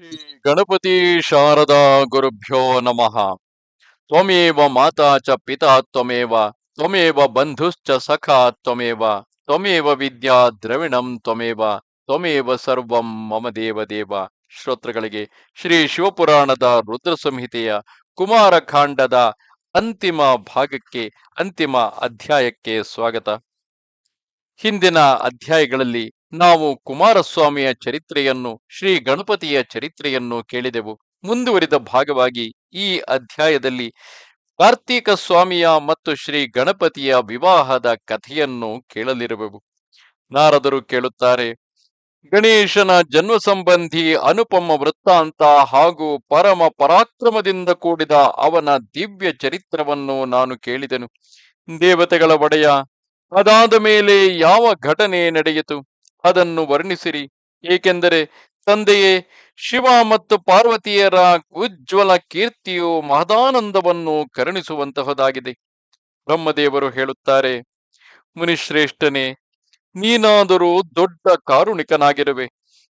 ಶ್ರೀ ಗಣಪತಿ ಶಾರದಾ ಗುರುಭ್ಯೋ ನಮಃ. ತ್ವಮೇವ ಮಾತಾ ಚ ಪಿತಾ ತ್ವಮೇವ ತ್ವಮೇವ ಬಂಧುಶ್ಚ ಸಖಾ ತ್ವಮೇವ ತ್ವಮೇವ ವಿದ್ಯಾ ದ್ರವಿಣಂ ತ್ವಮೇವ ತ್ವಮೇವ ಸರ್ವಂ ಮಮ ದೇವ ದೇವ ಶ್ರೋತೃಗಳಿಗೆ ಶ್ರೀ ಶಿವಪುರಾಣದ ರುದ್ರ ಸಂಹಿತೆಯ ಕುಮಾರಕಾಂಡದ ಅಂತಿಮ ಭಾಗಕ್ಕೆ, ಅಂತಿಮ ಅಧ್ಯಾಯಕ್ಕೆ ಸ್ವಾಗತ. ಹಿಂದಿನ ಅಧ್ಯಾಯಗಳಲ್ಲಿ ನಾವು ಕುಮಾರಸ್ವಾಮಿಯ ಚರಿತ್ರೆಯನ್ನು, ಶ್ರೀ ಗಣಪತಿಯ ಚರಿತ್ರೆಯನ್ನು ಕೇಳಿದೆವು. ಮುಂದುವರಿದ ಭಾಗವಾಗಿ ಈ ಅಧ್ಯಾಯದಲ್ಲಿ ಕಾರ್ತೀಕ ಸ್ವಾಮಿಯ ಮತ್ತು ಶ್ರೀ ಗಣಪತಿಯ ವಿವಾಹದ ಕಥೆಯನ್ನು ಕೇಳಲಿರುವೆವು. ನಾರದರು ಕೇಳುತ್ತಾರೆ, ಗಣೇಶನ ಜನ್ಮ ಸಂಬಂಧಿ ಅನುಪಮ ವೃತ್ತಾಂತ ಹಾಗೂ ಪರಮ ಪರಾಕ್ರಮದಿಂದ ಕೂಡಿದ ಅವನ ದಿವ್ಯ ಚರಿತ್ರವನ್ನು ನಾನು ಕೇಳಿದೆನು. ದೇವತೆಗಳ ಒಡೆಯ, ಅದಾದ ಮೇಲೆ ಯಾವ ಘಟನೆ ನಡೆಯಿತು? ಅದನ್ನು ವರ್ಣಿಸಿರಿ. ಏಕೆಂದರೆ ತಂದೆಯೇ ಶಿವ ಮತ್ತು ಪಾರ್ವತಿಯರ ಉಜ್ವಲ ಕೀರ್ತಿಯು ಮಹದಾನಂದವನ್ನು ಕರುಣಿಸುವಂತಹದಾಗಿದೆ. ಬ್ರಹ್ಮದೇವರು ಹೇಳುತ್ತಾರೆ, ಮುನಿಶ್ರೇಷ್ಠನೇ, ನೀನಾದರೂ ದೊಡ್ಡ ಕಾರುಣಿಕನಾಗಿರುವೆ.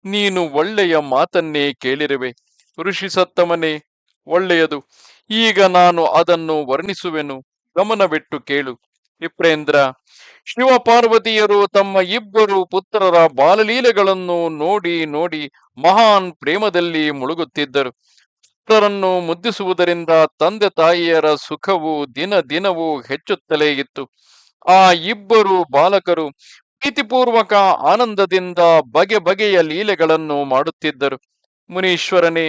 ನೀನು ಒಳ್ಳೆಯ ಮಾತನ್ನೇ ಕೇಳಿರುವೆ. ಋಷಿ ಸತ್ತಮನೆ ಒಳ್ಳೆಯದು. ಈಗ ನಾನು ಅದನ್ನು ವರ್ಣಿಸುವೆನು. ಗಮನವಿಟ್ಟು ಕೇಳು. ವಿಪ್ರೇಂದ್ರ ಶಿವ ಪಾರ್ವತಿಯರು ತಮ್ಮ ಇಬ್ಬರು ಪುತ್ರರ ಬಾಲಲೀಲೆಗಳನ್ನು ನೋಡಿ ನೋಡಿ ಮಹಾನ್ ಪ್ರೇಮದಲ್ಲಿ ಮುಳುಗುತ್ತಿದ್ದರು. ಪುತ್ರರನ್ನು ಮುದ್ದಿಸುವುದರಿಂದ ತಂದೆ ತಾಯಿಯರ ಸುಖವು ದಿನ ದಿನವೂ ಹೆಚ್ಚುತ್ತಲೇ ಇತ್ತು. ಆ ಇಬ್ಬರು ಬಾಲಕರು ಪ್ರೀತಿಪೂರ್ವಕ ಆನಂದದಿಂದ ಬಗೆ ಬಗೆಯ ಲೀಲೆಗಳನ್ನು ಮಾಡುತ್ತಿದ್ದರು. ಮುನೀಶ್ವರನೇ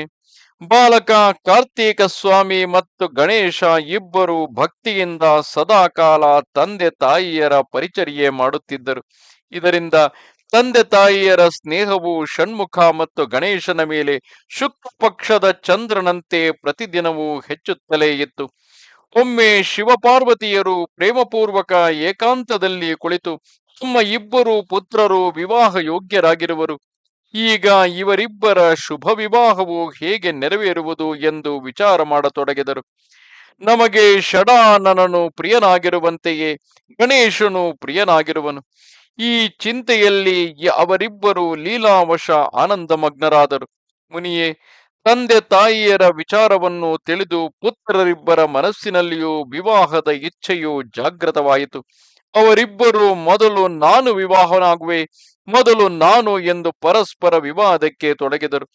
ಬಾಲಕ ಕಾರ್ತೀಕ ಸ್ವಾಮಿ ಮತ್ತು ಗಣೇಶ ಇಬ್ಬರು ಭಕ್ತಿಯಿಂದ ಸದಾಕಾಲ ತಂದೆ ತಾಯಿಯರ ಪರಿಚರ್ಯೆ ಮಾಡುತ್ತಿದ್ದರು. ಇದರಿಂದ ತಂದೆ ತಾಯಿಯರ ಸ್ನೇಹವು ಷಣ್ಮುಖ ಮತ್ತು ಗಣೇಶನ ಮೇಲೆ ಶುಕ್ಲ ಪಕ್ಷದ ಚಂದ್ರನಂತೆ ಪ್ರತಿದಿನವೂ ಹೆಚ್ಚುತ್ತಲೇ ಇತ್ತು. ಒಮ್ಮೆ ಶಿವಪಾರ್ವತಿಯರು ಪ್ರೇಮಪೂರ್ವಕ ಏಕಾಂತದಲ್ಲಿ ಕುಳಿತು ತಮ್ಮ ಇಬ್ಬರು ಪುತ್ರರು ವಿವಾಹ ಯೋಗ್ಯರಾಗಿರುವರು ಈಗ ಇವರಿಬ್ಬರ ಶುಭ ವಿವಾಹವು ಹೇಗೆ ನೆರವೇರುವುದು ಎಂದು ವಿಚಾರ ಮಾಡತೊಡಗಿದರು. ನಮಗೆ ಷಡಾನನನು ಪ್ರಿಯನಾಗಿರುವಂತೆಯೇ ಗಣೇಶನು ಪ್ರಿಯನಾಗಿರುವನು. ಈ ಚಿಂತೆಯಲ್ಲಿ ಅವರಿಬ್ಬರು ಲೀಲಾವಶ ಆನಂದಮಗ್ನರಾದರು. ಮುನಿಯೇ, ತಂದೆ ತಾಯಿಯರ ವಿಚಾರವನ್ನು ತಿಳಿದು ಪುತ್ರರಿಬ್ಬರ ಮನಸ್ಸಿನಲ್ಲಿಯೂ ವಿವಾಹದ ಇಚ್ಛೆಯು ಜಾಗೃತವಾಯಿತು ಅವರಿಬ್ಬರು ಮೊದಲು ನಾನು ವಿವಾಹನಾಗುವೆ, ಮೊದಲು ನಾನು ಎಂದು ಪರಸ್ಪರ ವಿವಾದಕ್ಕೆ ತೊಡಗಿದರು.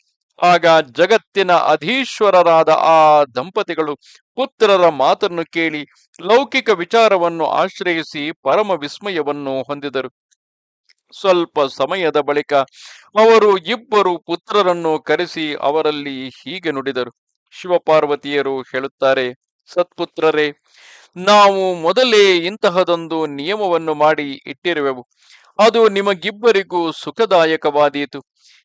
ಆಗ ಜಗತ್ತಿನ ಅಧೀಶ್ವರರಾದ ಆ ದಂಪತಿಗಳು ಪುತ್ರರ ಮಾತನ್ನು ಕೇಳಿ ಲೌಕಿಕ ವಿಚಾರವನ್ನು ಆಶ್ರಯಿಸಿ ಪರಮ ವಿಸ್ಮಯವನ್ನು ಹೊಂದಿದರು. ಸ್ವಲ್ಪ ಸಮಯದ ಬಳಿಕ ಅವರು ಇಬ್ಬರು ಪುತ್ರರನ್ನು ಕರೆಸಿ ಅವರಲ್ಲಿ ಹೀಗೆ ನುಡಿದರು. ಶಿವಪಾರ್ವತಿಯರು ಹೇಳುತ್ತಾರೆ, ಸತ್ಪುತ್ರರೇ ನಾವು ಮೊದಲೇ ಇಂತಹದೊಂದು ನಿಯಮವನ್ನು ಮಾಡಿ ಇಟ್ಟಿರುವೆವು. ಅದು ನಿಮಗಿಬ್ಬರಿಗೂ ಸುಖದಾಯಕವಾದೀತು.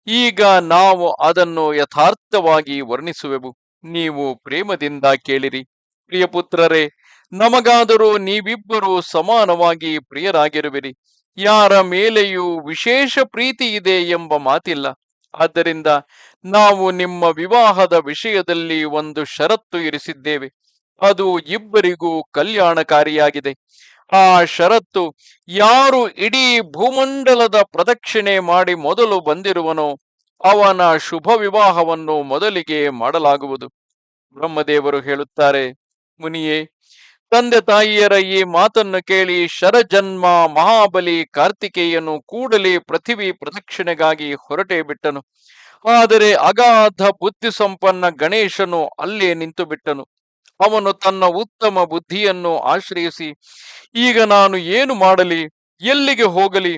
ಈಗ ನಾವು ಅದನ್ನು ಯಥಾರ್ಥವಾಗಿ ವರ್ಣಿಸುವೆವು. ನೀವು ಪ್ರೇಮದಿಂದ ಕೇಳಿರಿ. ಪ್ರಿಯಪುತ್ರರೇ ನಮಗಾದರೂ ನೀವಿಬ್ಬರೂ ಸಮಾನವಾಗಿ ಪ್ರಿಯರಾಗಿರುವಿರಿ. ಯಾರ ಮೇಲೆಯೂ ವಿಶೇಷ ಪ್ರೀತಿ ಇದೆ ಎಂಬ ಮಾತಿಲ್ಲ. ಆದ್ದರಿಂದ ನಾವು ನಿಮ್ಮ ವಿವಾಹದ ವಿಷಯದಲ್ಲಿ ಒಂದು ಷರತ್ತು ಇರಿಸಿದ್ದೇವೆ. ಅದು ಇಬ್ಬರಿಗೂ ಕಲ್ಯಾಣಕಾರಿಯಾಗಿದೆ. ಆ ಷರತ್ತು ಯಾರು ಇಡೀ ಭೂಮಂಡಲದ ಪ್ರದಕ್ಷಿಣೆ ಮಾಡಿ ಮೊದಲು ಬಂದಿರುವನೋ ಅವನ ಶುಭ ವಿವಾಹವನ್ನು ಮೊದಲಿಗೆ ಮಾಡಲಾಗುವುದು. ಬ್ರಹ್ಮದೇವರು ಹೇಳುತ್ತಾರೆ, ಮುನಿಯೇ, ತಂದೆ ತಾಯಿಯರ ಈ ಮಾತನ್ನು ಕೇಳಿ ಶರಜನ್ಮ ಮಹಾಬಲಿ ಕಾರ್ತಿಕೇಯನು ಕೂಡಲೇ ಪೃಥಿವಿ ಪ್ರದಕ್ಷಿಣೆಗಾಗಿ ಹೊರಟೇ ಬಿಟ್ಟನು. ಆದರೆ ಅಗಾಧ ಬುದ್ಧಿ ಸಂಪನ್ನ ಗಣೇಶನು ಅಲ್ಲೇ ನಿಂತು ಬಿಟ್ಟನು ಅವನು ತನ್ನ ಉತ್ತಮ ಬುದ್ಧಿಯನ್ನು ಆಶ್ರಯಿಸಿ, ಈಗ ನಾನು ಏನು ಮಾಡಲಿ, ಎಲ್ಲಿಗೆ ಹೋಗಲಿ,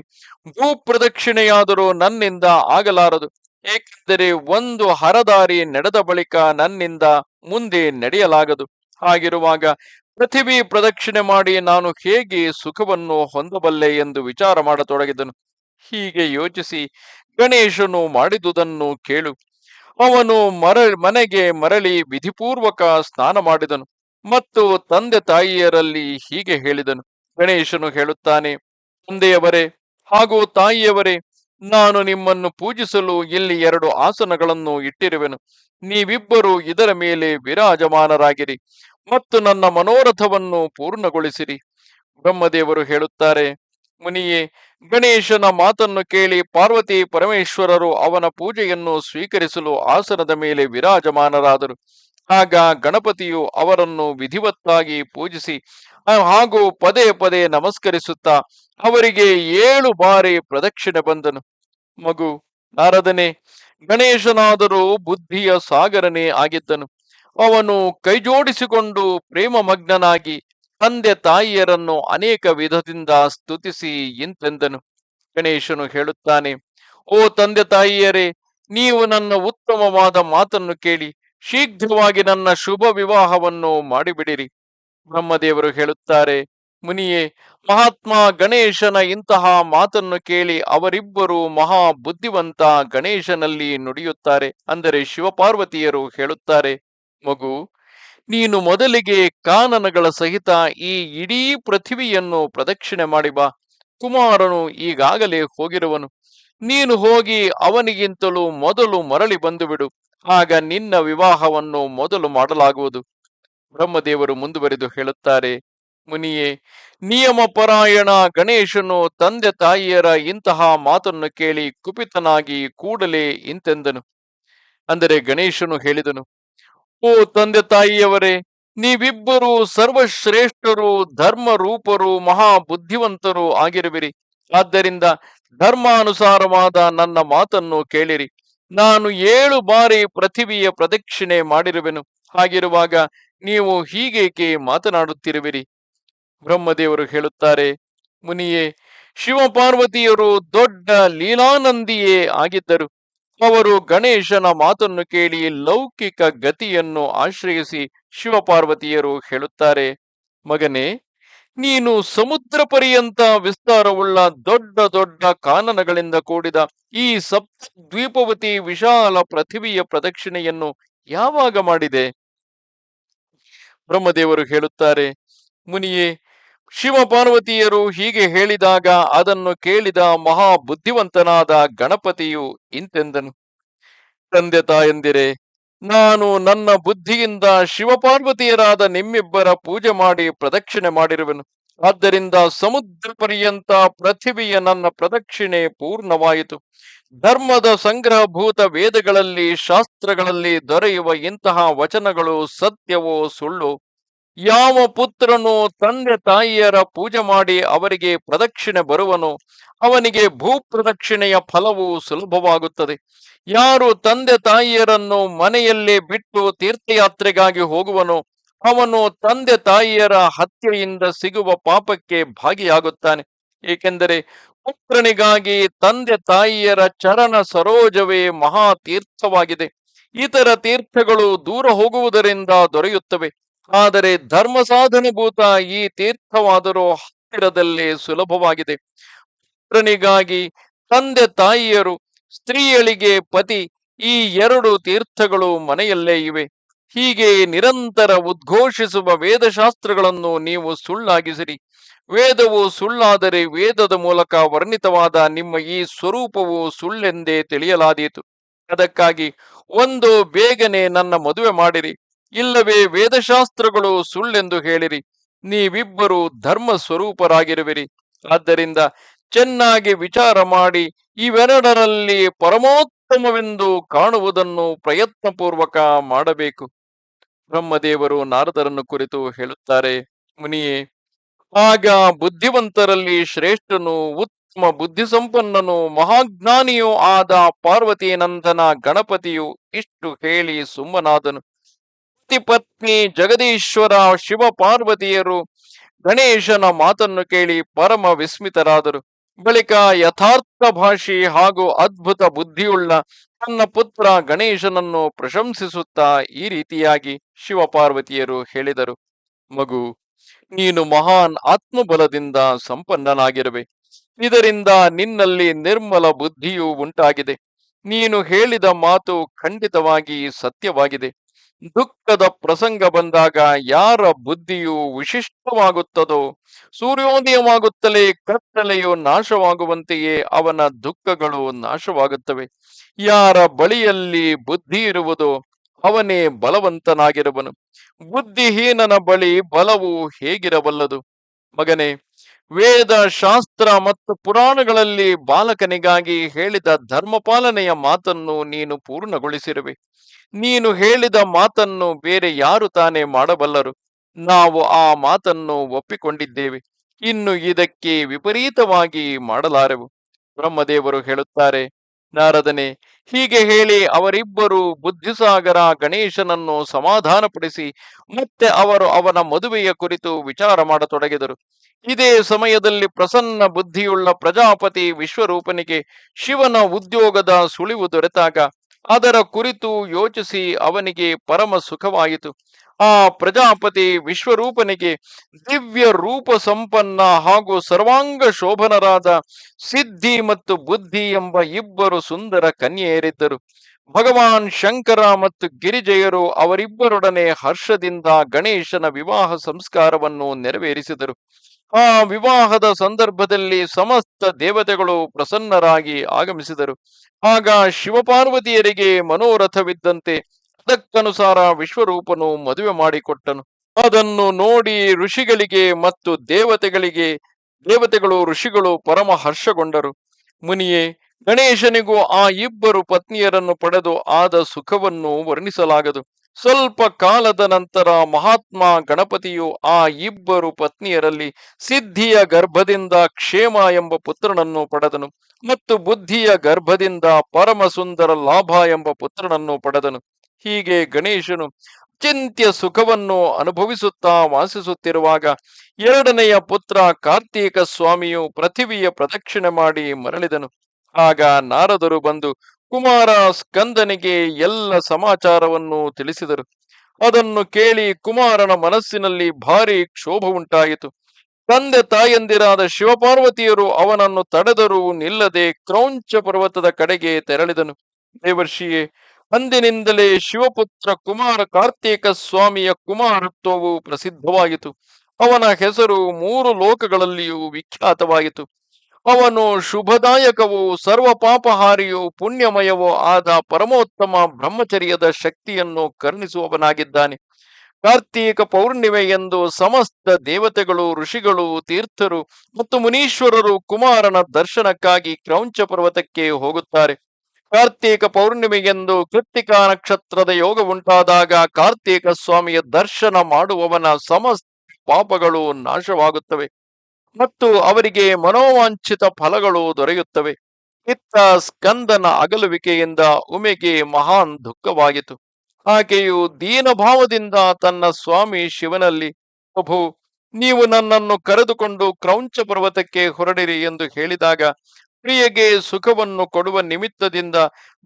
ಭೂಪ್ರದಕ್ಷಿಣೆಯಾದರೂ ನನ್ನಿಂದ ಆಗಲಾರದು. ಏಕೆಂದರೆ ಒಂದು ಹರದಾರಿ ನಡೆದ ಬಳಿಕ ನನ್ನಿಂದ ಮುಂದೆ ನಡೆಯಲಾಗದು. ಹಾಗಿರುವಾಗ ಪೃಥಿವಿ ಪ್ರದಕ್ಷಿಣೆ ಮಾಡಿ ನಾನು ಹೇಗೆ ಸುಖವನ್ನು ಹೊಂದಬಲ್ಲೆ ಎಂದು ವಿಚಾರ ಮಾಡತೊಡಗಿದನು. ಹೀಗೆ ಯೋಚಿಸಿ ಗಣೇಶನು ಮಾಡಿದುದನ್ನು ಕೇಳು. ಅವನು ಮರ, ಮನೆಗೆ ಮರಳಿ ವಿಧಿಪೂರ್ವಕ ಸ್ನಾನ ಮಾಡಿದನು ಮತ್ತು ತಂದೆ ತಾಯಿಯರಲ್ಲಿ ಹೀಗೆ ಹೇಳಿದನು. ಗಣೇಶನು ಹೇಳುತ್ತಾನೆ, ತಂದೆಯವರೇ ಹಾಗೂ ತಾಯಿಯವರೇ, ನಾನು ನಿಮ್ಮನ್ನು ಪೂಜಿಸಲು ಇಲ್ಲಿ ಎರಡು ಆಸನಗಳನ್ನು ಇಟ್ಟಿರುವೆನು. ನೀವಿಬ್ಬರು ಇದರ ಮೇಲೆ ವಿರಾಜಮಾನರಾಗಿರಿ ಮತ್ತು ನನ್ನ ಮನೋರಥವನ್ನು ಪೂರ್ಣಗೊಳಿಸಿರಿ. ಬ್ರಹ್ಮದೇವರು ಹೇಳುತ್ತಾರೆ, ಮುನಿಯೇ ಗಣೇಶನ ಮಾತನ್ನು ಕೇಳಿ ಪಾರ್ವತಿ ಪರಮೇಶ್ವರರು ಅವನ ಪೂಜೆಯನ್ನು ಸ್ವೀಕರಿಸಲು ಆಸನದ ಮೇಲೆ ವಿರಾಜಮಾನರಾದರು. ಆಗ ಗಣಪತಿಯು ಅವರನ್ನು ವಿಧಿವತ್ತಾಗಿ ಪೂಜಿಸಿ, ಹಾಗೂ ಪದೇ ಪದೇ ನಮಸ್ಕರಿಸುತ್ತಾ ಅವರಿಗೆ ಏಳು ಬಾರಿ ಪ್ರದಕ್ಷಿಣೆ ಬಂದನು. ಮಗು, ನಾರದನೆ, ಗಣೇಶನಾದರೂ ಬುದ್ಧಿಯ ಸಾಗರನೇ ಆಗಿದ್ದನು. ಅವನು ಕೈಜೋಡಿಸಿಕೊಂಡು ಪ್ರೇಮಮಗ್ನನಾಗಿ ತಂದೆ ತಾಯಿಯರನ್ನು ಅನೇಕ ವಿಧದಿಂದ ಸ್ತುತಿಸಿ ಇಂತೆಂದನು. ಗಣೇಶನು ಹೇಳುತ್ತಾನೆ, ಓ ತಂದೆ ತಾಯಿಯರೇ, ನೀವು ನನ್ನ ಉತ್ತಮವಾದ ಮಾತನ್ನು ಕೇಳಿ, ಶೀಘ್ರವಾಗಿ ನನ್ನ ಶುಭ ವಿವಾಹವನ್ನು ಮಾಡಿಬಿಡಿರಿ. ಬ್ರಹ್ಮದೇವರು ಹೇಳುತ್ತಾರೆ, ಮುನಿಯೇ, ಮಹಾತ್ಮ ಗಣೇಶನ ಇಂತಹ ಮಾತನ್ನು ಕೇಳಿ ಅವರಿಬ್ಬರು ಮಹಾ ಬುದ್ಧಿವಂತ ಗಣೇಶನಲ್ಲಿ ನುಡಿಯುತ್ತಾರೆ. ಅಂದರೆ ಶಿವಪಾರ್ವತಿಯರು ಹೇಳುತ್ತಾರೆ, ಮಗು ನೀನು ಮೊದಲಿಗೆ ಕಾನನಗಳ ಸಹಿತ ಈ ಇಡೀ ಪೃಥಿವಿಯನ್ನು ಪ್ರದಕ್ಷಿಣೆ ಮಾಡಿ ಬಾ. ಕುಮಾರನು ಈಗಾಗಲೇ ಹೋಗಿರುವನು. ನೀನು ಹೋಗಿ ಅವನಿಗಿಂತಲೂ ಮೊದಲು ಮರಳಿ ಬಂದು ಬಿಡು ಆಗ ನಿನ್ನ ವಿವಾಹವನ್ನು ಮೊದಲು ಮಾಡಲಾಗುವುದು. ಬ್ರಹ್ಮದೇವರು ಮುಂದುವರೆದು ಹೇಳುತ್ತಾರೆ, ಮುನಿಯೇ, ನಿಯಮಪರಾಯಣ ಗಣೇಶನು ತಂದೆ ತಾಯಿಯರ ಇಂತಹ ಮಾತನ್ನು ಕೇಳಿ ಕುಪಿತನಾಗಿ ಕೂಡಲೇ ಇಂತೆಂದನು. ಅಂದರೆ ಗಣೇಶನು ಹೇಳಿದನು ಓ ತಂದೆ ತಾಯಿಯವರೇ, ನೀವಿಬ್ಬರು ಸರ್ವಶ್ರೇಷ್ಠರು ಧರ್ಮ ರೂಪರು ಮಹಾ ಬುದ್ಧಿವಂತರು ಆಗಿರುವಿರಿ. ಆದ್ದರಿಂದ ಧರ್ಮಾನುಸಾರವಾದ ನನ್ನ ಮಾತನ್ನು ಕೇಳಿರಿ. ನಾನು ಏಳು ಬಾರಿ ಪೃಥಿವಿಯ ಪ್ರದಕ್ಷಿಣೆ ಮಾಡಿರುವೆನು. ಹಾಗಿರುವಾಗ ನೀವು ಹೀಗೇಕೆ ಮಾತನಾಡುತ್ತಿರುವಿರಿ? ಬ್ರಹ್ಮದೇವರು ಹೇಳುತ್ತಾರೆ, ಮುನಿಯೇ, ಶಿವಪಾರ್ವತಿಯರು ದೊಡ್ಡ ಲೀಲಾನಂದಿಯೇ ಆಗಿದ್ದರು. ಅವರು ಗಣೇಶನ ಮಾತನ್ನು ಕೇಳಿ ಲೌಕಿಕ ಗತಿಯನ್ನು ಆಶ್ರಯಿಸಿ ಶಿವಪಾರ್ವತಿಯರು ಹೇಳುತ್ತಾರೆ, ಮಗನೇ, ನೀನು ಸಮುದ್ರ ಪರ್ಯಂತ ವಿಸ್ತಾರವುಳ್ಳ ದೊಡ್ಡ ದೊಡ್ಡ ಕಾನನಗಳಿಂದ ಕೂಡಿದ ಈ ಸಪ್ತ ದ್ವೀಪವತಿ ವಿಶಾಲ ಪೃಥಿವಿಯ ಪ್ರದಕ್ಷಿಣೆಯನ್ನು ಯಾವಾಗ ಮಾಡಿದೆ? ಬ್ರಹ್ಮದೇವರು ಹೇಳುತ್ತಾರೆ, ಮುನಿಯೇ ಶಿವಪಾರ್ವತಿಯರು ಹೀಗೆ ಹೇಳಿದಾಗ ಅದನ್ನು ಕೇಳಿದ ಮಹಾ ಬುದ್ಧಿವಂತನಾದ ಗಣಪತಿಯು ಇಂತೆಂದನು. ತಂದೆ ತಾಯಂದಿರೆ, ನಾನು ನನ್ನ ಬುದ್ಧಿಯಿಂದ ಶಿವಪಾರ್ವತಿಯರಾದ ನಿಮ್ಮಿಬ್ಬರ ಪೂಜೆ ಮಾಡಿ ಪ್ರದಕ್ಷಿಣೆ ಮಾಡಿರುವೆನು. ಆದ್ದರಿಂದ ಸಮುದ್ರ ಪರ್ಯಂತ ಪೃಥಿವಿಯ ನನ್ನ ಪ್ರದಕ್ಷಿಣೆ ಪೂರ್ಣವಾಯಿತು. ಧರ್ಮದ ಸಂಗ್ರಹಭೂತ ವೇದಗಳಲ್ಲಿ, ಶಾಸ್ತ್ರಗಳಲ್ಲಿ ದೊರೆಯುವ ಇಂತಹ ವಚನಗಳು ಸತ್ಯವೋ ಸುಳ್ಳು? ಯಾವ ಪುತ್ರನು ತಂದೆ ತಾಯಿಯರ ಪೂಜೆ ಮಾಡಿ ಅವರಿಗೆ ಪ್ರದಕ್ಷಿಣೆ ಬರುವನು, ಅವನಿಗೆ ಭೂ ಪ್ರದಕ್ಷಿಣೆಯ ಫಲವು ಸುಲಭವಾಗುತ್ತದೆ. ಯಾರು ತಂದೆ ತಾಯಿಯರನ್ನು ಮನೆಯಲ್ಲೇ ಬಿಟ್ಟು ತೀರ್ಥಯಾತ್ರೆಗಾಗಿ ಹೋಗುವನು, ಅವನು ತಂದೆ ತಾಯಿಯರ ಹತ್ಯೆಯಿಂದ ಸಿಗುವ ಪಾಪಕ್ಕೆ ಭಾಗಿಯಾಗುತ್ತಾನೆ. ಏಕೆಂದರೆ ಪುತ್ರನಿಗಾಗಿ ತಂದೆ ತಾಯಿಯರ ಚರಣ ಸರೋಜವೇ ಮಹಾ ತೀರ್ಥವಾಗಿದೆ. ಇತರ ತೀರ್ಥಗಳು ದೂರ ಹೋಗುವುದರಿಂದ ದೊರೆಯುತ್ತವೆ. ಆದರೆ ಧರ್ಮ ಸಾಧನಭೂತ ಈ ತೀರ್ಥವಾದರೂ ಹತ್ತಿರದಲ್ಲೇ ಸುಲಭವಾಗಿದೆ. ಪುತ್ರನಿಗಾಗಿ ತಂದೆ ತಾಯಿಯರು ಸ್ತ್ರೀಯಳಿಗೆ ಪತಿ ಈ ಎರಡು ತೀರ್ಥಗಳು ಮನೆಯಲ್ಲೇ ಇವೆ. ಹೀಗೆ ನಿರಂತರ ಉದ್ಘೋಷಿಸುವ ವೇದಶಾಸ್ತ್ರಗಳನ್ನು ನೀವು ಸುಳ್ಳಾಗಿಸಿರಿ. ವೇದವು ಸುಳ್ಳಾದರೆ ವೇದದ ಮೂಲಕ ವರ್ಣಿತವಾದ ನಿಮ್ಮ ಈ ಸ್ವರೂಪವು ಸುಳ್ಳೆಂದೇ ತಿಳಿಯಲಾದೀತು. ಅದಕ್ಕಾಗಿ ಒಂದು ಬೇಗನೆ ನನ್ನ ಮದುವೆ ಮಾಡಿರಿ. ಇಲ್ಲವೇ ವೇದಶಾಸ್ತ್ರಗಳು ಸುಳ್ಳೆಂದು ಹೇಳಿರಿ. ನೀವಿಬ್ಬರು ಧರ್ಮ ಸ್ವರೂಪರಾಗಿರುವಿರಿ ಆದ್ದರಿಂದ ಚೆನ್ನಾಗಿ ವಿಚಾರ ಮಾಡಿ ಇವೆರಡರಲ್ಲಿ ಪರಮೋತ್ತಮವೆಂದು ಕಾಣುವುದನ್ನು ಪ್ರಯತ್ನಪೂರ್ವಕ ಮಾಡಬೇಕು. ಬ್ರಹ್ಮದೇವರು ನಾರದರನ್ನು ಕುರಿತು ಹೇಳುತ್ತಾರೆ, ಮುನಿಯೇ, ಆಗ ಬುದ್ಧಿವಂತರಲ್ಲಿ ಶ್ರೇಷ್ಠನು ಉತ್ತಮ ಬುದ್ಧಿ ಸಂಪನ್ನನು ಮಹಾಜ್ಞಾನಿಯೂ ಆದ ಪಾರ್ವತಿ ನಂದನ ಗಣಪತಿಯು ಇಷ್ಟು ಹೇಳಿ ಸುಮ್ಮನಾದನು. ಪತಿ ಪತ್ನಿ ಜಗದೀಶ್ವರ ಶಿವ ಪಾರ್ವತಿಯರು ಗಣೇಶನ ಮಾತನ್ನು ಕೇಳಿ ಪರಮ ವಿಸ್ಮಿತರಾದರು. ಬಳಿಕ ಯಥಾರ್ಥ ಭಾಷಿ ಹಾಗೂ ಅದ್ಭುತ ಬುದ್ಧಿಯುಳ್ಳ ತನ್ನ ಪುತ್ರ ಗಣೇಶನನ್ನು ಪ್ರಶಂಸಿಸುತ್ತಾ ಈ ರೀತಿಯಾಗಿ ಶಿವಪಾರ್ವತಿಯರು ಹೇಳಿದರು. ಮಗು, ನೀನು ಮಹಾನ್ ಆತ್ಮಬಲದಿಂದ ಸಂಪನ್ನನಾಗಿರುವೆ. ಇದರಿಂದ ನಿನ್ನಲ್ಲಿ ನಿರ್ಮಲ ಬುದ್ಧಿಯೂ ಉಂಟಾಗಿದೆ. ನೀನು ಹೇಳಿದ ಮಾತು ಖಂಡಿತವಾಗಿ ಸತ್ಯವಾಗಿದೆ. ದುಃಖದ ಪ್ರಸಂಗ ಬಂದಾಗ ಯಾರ ಬುದ್ಧಿಯು ವಿಶಿಷ್ಟವಾಗುತ್ತದೋ, ಸೂರ್ಯೋದಯವಾಗುತ್ತಲೇ ಕತ್ತಲೆಯು ನಾಶವಾಗುವಂತೆಯೇ ಅವನ ದುಃಖಗಳು ನಾಶವಾಗುತ್ತವೆ. ಯಾರ ಬಳಿಯಲ್ಲಿ ಬುದ್ಧಿ ಇರುವುದೋ, ಅವನೇ ಬಲವಂತನಾಗಿರುವನು. ಬುದ್ಧಿಹೀನನ ಬಳಿ ಬಲವು ಹೇಗಿರಬಲ್ಲದು? ಮಗನೇ ವೇದ ಶಾಸ್ತ್ರ ಮತ್ತು ಪುರಾಣಗಳಲ್ಲಿ ಬಾಲಕನಿಗಾಗಿ ಹೇಳಿದ ಧರ್ಮಪಾಲನೆಯ ಮಾತನ್ನು ನೀನು ಪೂರ್ಣಗೊಳಿಸಿರುವೆ. ನೀನು ಹೇಳಿದ ಮಾತನ್ನು ಬೇರೆ ಯಾರು ತಾನೇ ಮಾಡಬಲ್ಲರು? ನಾವು ಆ ಮಾತನ್ನು ಒಪ್ಪಿಕೊಂಡಿದ್ದೇವೆ. ಇನ್ನು ಇದಕ್ಕೆ ವಿಪರೀತವಾಗಿ ಮಾಡಲಾರೆವು. ಬ್ರಹ್ಮದೇವರು ಹೇಳುತ್ತಾರೆ ನಾರದನೆ, ಹೀಗೆ ಹೇಳಿ ಅವರಿಬ್ಬರು ಬುದ್ಧಿಸಾಗರ ಗಣೇಶನನ್ನು ಸಮಾಧಾನಪಡಿಸಿ ಮತ್ತೆ ಅವರು ಅವನ ಮದುವೆಯ ಕುರಿತು ವಿಚಾರ ಮಾಡತೊಡಗಿದರು. ಇದೇ ಸಮಯದಲ್ಲಿ ಪ್ರಸನ್ನ ಬುದ್ಧಿಯುಳ್ಳ ಪ್ರಜಾಪತಿ ವಿಶ್ವರೂಪನಿಗೆ ಶಿವನ ಉದ್ಯೋಗದ ಸುಳಿವು ದೊರೆತಾಗ ಅದರ ಕುರಿತು ಯೋಚಿಸಿ ಅವನಿಗೆ ಪರಮ ಸುಖವಾಯಿತು. ಆ ಪ್ರಜಾಪತಿ ವಿಶ್ವರೂಪನಿಗೆ ದಿವ್ಯ ರೂಪ ಸಂಪನ್ನ ಹಾಗೂ ಸರ್ವಾಂಗ ಶೋಭನರಾದ ಸಿದ್ಧಿ ಮತ್ತು ಬುದ್ಧಿ ಎಂಬ ಇಬ್ಬರು ಸುಂದರ ಕನ್ಯೆಯರಿದ್ದರು. ಭಗವಾನ್ ಶಂಕರ ಮತ್ತು ಗಿರಿಜಯರು ಅವರಿಬ್ಬರೊಡನೆ ಹರ್ಷದಿಂದ ಗಣೇಶನ ವಿವಾಹ ಸಂಸ್ಕಾರವನ್ನು ನೆರವೇರಿಸಿದರು. ಆ ವಿವಾಹದ ಸಂದರ್ಭದಲ್ಲಿ ಸಮಸ್ತ ದೇವತೆಗಳು ಪ್ರಸನ್ನರಾಗಿ ಆಗಮಿಸಿದರು. ಆಗ ಶಿವಪಾರ್ವತಿಯರಿಗೆ ಮನೋರಥವಿದ್ದಂತೆ ಅದಕ್ಕನುಸಾರ ವಿಶ್ವರೂಪನು ಮದುವೆ ಮಾಡಿಕೊಟ್ಟನು. ಅದನ್ನು ನೋಡಿ ಋಷಿಗಳಿಗೆ ಮತ್ತು ದೇವತೆಗಳಿಗೆ, ದೇವತೆಗಳು, ಋಷಿಗಳು ಪರಮ ಹರ್ಷಗೊಂಡರು. ಮುನಿಯೇ, ಗಣೇಶನಿಗೂ ಆ ಇಬ್ಬರು ಪತ್ನಿಯರನ್ನು ಪಡೆದು ಆದ ಸುಖವನ್ನು ವರ್ಣಿಸಲಾಗದು. ಸ್ವಲ್ಪ ಕಾಲದ ನಂತರ ಮಹಾತ್ಮ ಗಣಪತಿಯು ಆ ಇಬ್ಬರು ಪತ್ನಿಯರಲ್ಲಿ ಸಿದ್ಧಿಯ ಗರ್ಭದಿಂದ ಕ್ಷೇಮ ಎಂಬ ಪುತ್ರನನ್ನು ಪಡೆದನು ಮತ್ತು ಬುದ್ಧಿಯ ಗರ್ಭದಿಂದ ಪರಮ ಸುಂದರ ಲಾಭ ಎಂಬ ಪುತ್ರನನ್ನು ಪಡೆದನು. ಹೀಗೆ ಗಣೇಶನು ಅಚಿಂತ್ಯ ಸುಖವನ್ನು ಅನುಭವಿಸುತ್ತಾ ವಾಸಿಸುತ್ತಿರುವಾಗ ಎರಡನೆಯ ಪುತ್ರ ಕಾರ್ತೀಕ ಸ್ವಾಮಿಯು ಪೃಥಿವಿಯ ಪ್ರದಕ್ಷಿಣೆ ಮಾಡಿ ಮರಳಿದನು. ಆಗ ನಾರದರು ಬಂದು ಕುಮಾರ ಸ್ಕಂದನಿಗೆ ಎಲ್ಲ ಸಮಾಚಾರವನ್ನು ತಿಳಿಸಿದರು. ಅದನ್ನು ಕೇಳಿ ಕುಮಾರನ ಮನಸ್ಸಿನಲ್ಲಿ ಭಾರಿ ಕ್ಷೋಭ ಉಂಟಾಯಿತು. ತಂದೆ ತಾಯಂದಿರಾದ ಶಿವಪಾರ್ವತಿಯರು ಅವನನ್ನು ತಡೆದರೂ ನಿಲ್ಲದೆ ಕ್ರೌಂಚ ಪರ್ವತದ ಕಡೆಗೆ ತೆರಳಿದನು. ದೇವರ್ಷಿಯೇ ಅಂದಿನಿಂದಲೇ ಶಿವಪುತ್ರ ಕುಮಾರ ಕಾರ್ತೀಕ ಸ್ವಾಮಿಯ ಕುಮಾರತ್ವವು ಪ್ರಸಿದ್ಧವಾಯಿತು ಅವನ ಹೆಸರು ಮೂರು ಲೋಕಗಳಲ್ಲಿಯೂ ವಿಖ್ಯಾತವಾಯಿತು ಅವನು ಶುಭದಾಯಕವೂ ಸರ್ವ ಪಾಪಹಾರಿಯೂ ಪುಣ್ಯಮಯವೂ ಆದ ಪರಮೋತ್ತಮ ಬ್ರಹ್ಮಚರ್ಯದ ಶಕ್ತಿಯನ್ನು ಕರುಣಿಸುವವನಾಗಿದ್ದಾನೆ. ಕಾರ್ತೀಕ ಪೌರ್ಣಿಮೆ ಎಂದು ಸಮಸ್ತ ದೇವತೆಗಳು, ಋಷಿಗಳು, ತೀರ್ಥರು ಮತ್ತು ಮುನೀಶ್ವರರು ಕುಮಾರನ ದರ್ಶನಕ್ಕಾಗಿ ಕ್ರೌಂಚ ಪರ್ವತಕ್ಕೆ ಹೋಗುತ್ತಾರೆ. ಕಾರ್ತೀಕ ಪೌರ್ಣಿಮೆಯೆಂದು ಕೃತ್ತಿಕಾ ನಕ್ಷತ್ರದ ಯೋಗ ಉಂಟಾದಾಗ ಕಾರ್ತೀಕ ಸ್ವಾಮಿಯ ದರ್ಶನ ಮಾಡುವವನ ಸಮಸ್ತ ಪಾಪಗಳು ನಾಶವಾಗುತ್ತವೆ ಮತ್ತು ಅವರಿಗೆ ಮನೋವಾಂಛಿತ ಫಲಗಳು ದೊರೆಯುತ್ತವೆ. ಇತ್ತ ಸ್ಕಂದನ ಅಗಲುವಿಕೆಯಿಂದ ಉಮೆಗೆ ಮಹಾನ್ ದುಃಖವಾಯಿತು ಆಕೆಯು ದೀನಭಾವದಿಂದ ತನ್ನ ಸ್ವಾಮಿ ಶಿವನಲ್ಲಿ, ಪ್ರಭು, ನೀವು ನನ್ನನ್ನು ಕರೆದುಕೊಂಡು ಕ್ರೌಂಚ ಪರ್ವತಕ್ಕೆ ಹೊರಡಿರಿ ಎಂದು ಹೇಳಿದಾಗ ಪ್ರಿಯಗೆ ಸುಖವನ್ನು ಕೊಡುವ ನಿಮಿತ್ತದಿಂದ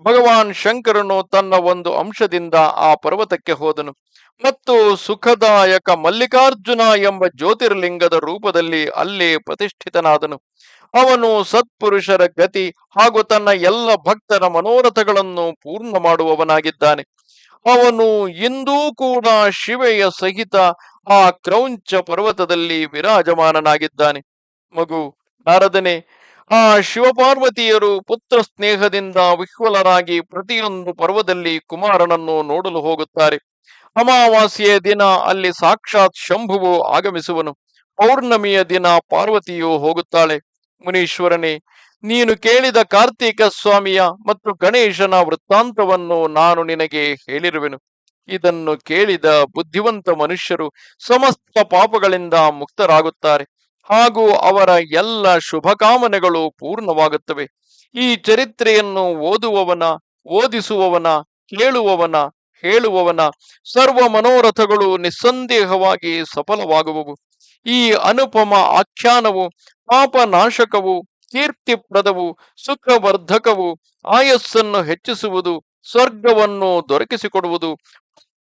ಭಗವಾನ್ ಶಂಕರನು ತನ್ನ ಒಂದು ಅಂಶದಿಂದ ಆ ಪರ್ವತಕ್ಕೆ ಹೋದನು. ಮತ್ತು ಸುಖದಾಯಕ ಮಲ್ಲಿಕಾರ್ಜುನ ಎಂಬ ಜ್ಯೋತಿರ್ಲಿಂಗದ ರೂಪದಲ್ಲಿ ಅಲ್ಲಿ ಪ್ರತಿಷ್ಠಿತನಾದನು. ಅವನು ಸತ್ಪುರುಷರ ಗತಿ ಹಾಗೂ ತನ್ನ ಎಲ್ಲ ಭಕ್ತರ ಮನೋರಥಗಳನ್ನು ಪೂರ್ಣ ಮಾಡುವವನಾಗಿದ್ದಾನೆ. ಅವನು ಇಂದೂ ಕೂಡ ಶಿವೆಯ ಸಹಿತ ಆ ಕ್ರೌಂಚ ಪರ್ವತದಲ್ಲಿ ವಿರಾಜಮಾನನಾಗಿದ್ದಾನೆ. ಮಗು, ನಾರದನೆ ಆ ಶಿವಪಾರ್ವತಿಯರು ಪುತ್ರ ಸ್ನೇಹದಿಂದ ವಿಹ್ವಲರಾಗಿ ಪ್ರತಿಯೊಂದು ಪರ್ವದಲ್ಲಿ ಕುಮಾರನನ್ನು ನೋಡಲು ಹೋಗುತ್ತಾರೆ. ಅಮಾವಾಸ್ಯೆಯ ದಿನ ಅಲ್ಲಿ ಸಾಕ್ಷಾತ್ ಶಂಭುವು ಆಗಮಿಸುವನು. ಪೌರ್ಣಮಿಯ ದಿನ ಪಾರ್ವತಿಯು ಹೋಗುತ್ತಾಳೆ. ಮುನೀಶ್ವರನೇ, ನೀನು ಕೇಳಿದ ಕಾರ್ತೀಕ ಸ್ವಾಮಿಯ ಮತ್ತು ಗಣೇಶನ ವೃತ್ತಾಂತವನ್ನು ನಾನು ನಿನಗೆ ಹೇಳಿರುವೆನು. ಇದನ್ನು ಕೇಳಿದ ಬುದ್ಧಿವಂತ ಮನುಷ್ಯರು ಸಮಸ್ತ ಪಾಪಗಳಿಂದ ಮುಕ್ತರಾಗುತ್ತಾರೆ. ಹಾಗೂ ಅವರ ಎಲ್ಲ ಶುಭಕಾಮನೆಗಳು ಪೂರ್ಣವಾಗುತ್ತವೆ. ಈ ಚರಿತ್ರೆಯನ್ನು ಓದುವವನ, ಓದಿಸುವವನ, ಕೇಳುವವನ, ಹೇಳುವವನ ಸರ್ವ ಮನೋರಥಗಳು ನಿಸ್ಸಂದೇಹವಾಗಿ ಸಫಲವಾಗುವವು. ಈ ಅನುಪಮ ಆಖ್ಯಾನವು ಪಾಪನಾಶಕವು, ಕೀರ್ತಿಪ್ರದವು, ಸುಖವರ್ಧಕವು, ಆಯಸ್ಸನ್ನು ಹೆಚ್ಚಿಸುವುದು, ಸ್ವರ್ಗವನ್ನು ದೊರಕಿಸಿಕೊಡುವುದು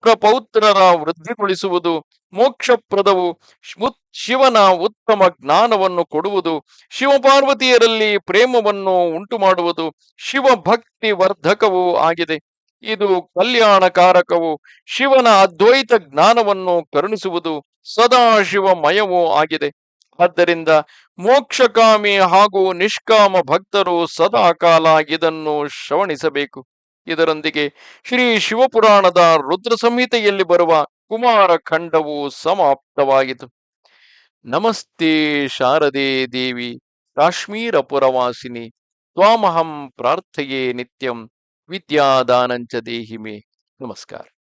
ಪೌತ್ರರ ವೃದ್ಧಿಗೊಳಿಸುವುದು, ಮೋಕ್ಷಪ್ರದವು ಶಿವನ ಉತ್ತಮ ಜ್ಞಾನವನ್ನು ಕೊಡುವುದು, ಶಿವಪಾರ್ವತಿಯರಲ್ಲಿ ಪ್ರೇಮವನ್ನು ಉಂಟು ಮಾಡುವುದು ಶಿವಭಕ್ತಿ ವರ್ಧಕವೂ ಆಗಿದೆ. ಇದು ಕಲ್ಯಾಣಕಾರಕವು ಶಿವನ ಅದ್ವೈತ ಜ್ಞಾನವನ್ನು ಕರುಣಿಸುವುದು ಸದಾ ಶಿವಮಯವೂ ಆಗಿದೆ. ಆದ್ದರಿಂದ ಮೋಕ್ಷಕಾಮಿ ಹಾಗೂ ನಿಷ್ಕಾಮ ಭಕ್ತರು ಸದಾಕಾಲ ಇದನ್ನು ಶ್ರವಣಿಸಬೇಕು. ಇದರೊಂದಿಗೆ ಶ್ರೀ ಶಿವಪುರಾಣದ ರುದ್ರ ಸಂಹಿತೆಯಲ್ಲಿ ಬರುವ ಕುಮಾರ ಖಂಡವು ಸಮಾಪ್ತವಾಯಿತು. ನಮಸ್ತೆ ಶಾರದೆ ದೇವಿ ಕಾಶ್ಮೀರ ಪುರವಾಸಿನಿ ತ್ವಾಮಹಂ ಪ್ರಾರ್ಥೆಯೇ ನಿತ್ಯಂ ವಿದ್ಯಾದಾನಂಚ ದೇಹಿಮೆ. ನಮಸ್ಕಾರ.